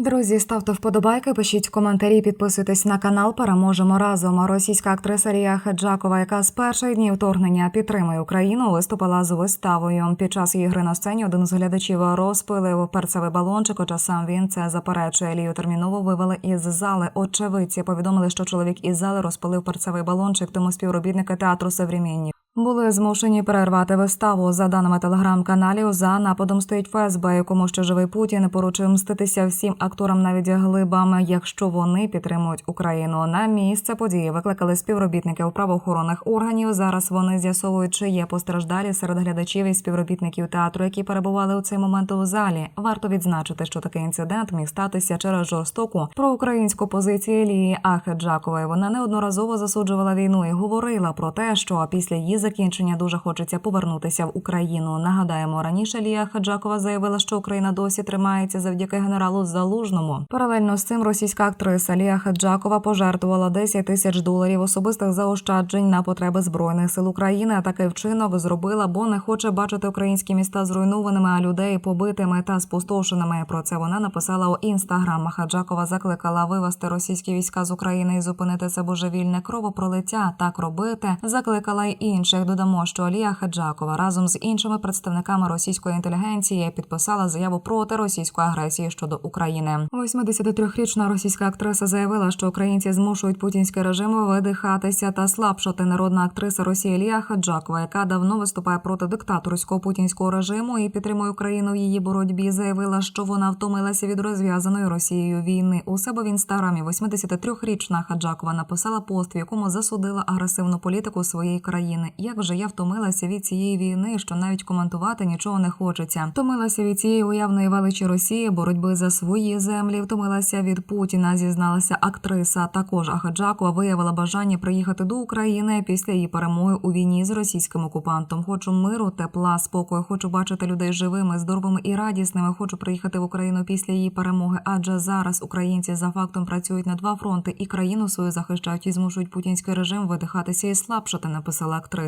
Друзі, ставте вподобайки, пишіть коментарі, підписуйтесь на канал. Переможемо разом. Російська актриса Рія Хаджакова, яка з перших днів вторгнення підтримує Україну, виступила з виставою. Під час її гри на сцені один з глядачів розпилив перцевий балончик. Хоча сам він це заперечує. Лію терміново вивели із зали. Очевидці повідомили, що чоловік із зали розпилив перцевий балончик, тому співробітники театру Севрімінні були змушені перервати виставу. За даними телеграм-каналів, за нападом стоїть ФСБ, якому ще живий Путін поручив мститися всім акторам, навіть глибам, якщо вони підтримують Україну. На місце події викликали співробітників правоохоронних органів. Зараз вони з'ясовують, чи є постраждалі серед глядачів і співробітників театру, які перебували у цей момент у залі. Варто відзначити, що такий інцидент міг статися через жорстоку проукраїнську позицію Лії Ахеджакової. Вона неодноразово засуджувала війну і говорила про те, що після її закінчення дуже хочеться повернутися в Україну. Нагадаємо, раніше Лія Хаджакова заявила, що Україна досі тримається завдяки генералу Залужному. Паралельно з цим російська актриса Лія Хаджакова пожертвувала 10 тисяч доларів особистих заощаджень на потреби збройних сил України. А такий вчинок зробила, бо не хоче бачити українські міста зруйнованими, а людей побитими та спустошеними. Про це вона написала у інстаграм. Хаджакова закликала вивести російські війська з України і зупинити це божевільне кровопролиття. Так робити закликала й інших. Додамо, що Алія Хаджакова разом з іншими представниками російської інтелігенції підписала заяву проти російської агресії щодо України. 83-річна російська актриса заявила, що українці змушують путінський режим видихатися та слабшати. Народна актриса Росії Лія Хаджакова, яка давно виступає проти диктаторського путінського режиму і підтримує Україну в її боротьбі, заявила, що вона втомилася від розв'язаної Росією війни. У себе в інстаграмі 83-річна Хаджакова написала пост, в якому засудила агресивну політику своєї країни. Як вже я втомилася від цієї війни, що навіть коментувати нічого не хочеться. Втомилася від цієї уявної величі Росії, боротьби за свої землі. Втомилася від Путіна. Зізналася актриса. Також Ахаджакова виявила бажання приїхати до України після її перемоги у війні з російським окупантом. Хочу миру, тепла, спокою. Хочу бачити людей живими, здоровими і радісними. Хочу приїхати в Україну після її перемоги. Адже зараз українці за фактом працюють на два фронти і країну свою захищають і змушують путінський режим видихатися і слабшати. Написала актриса.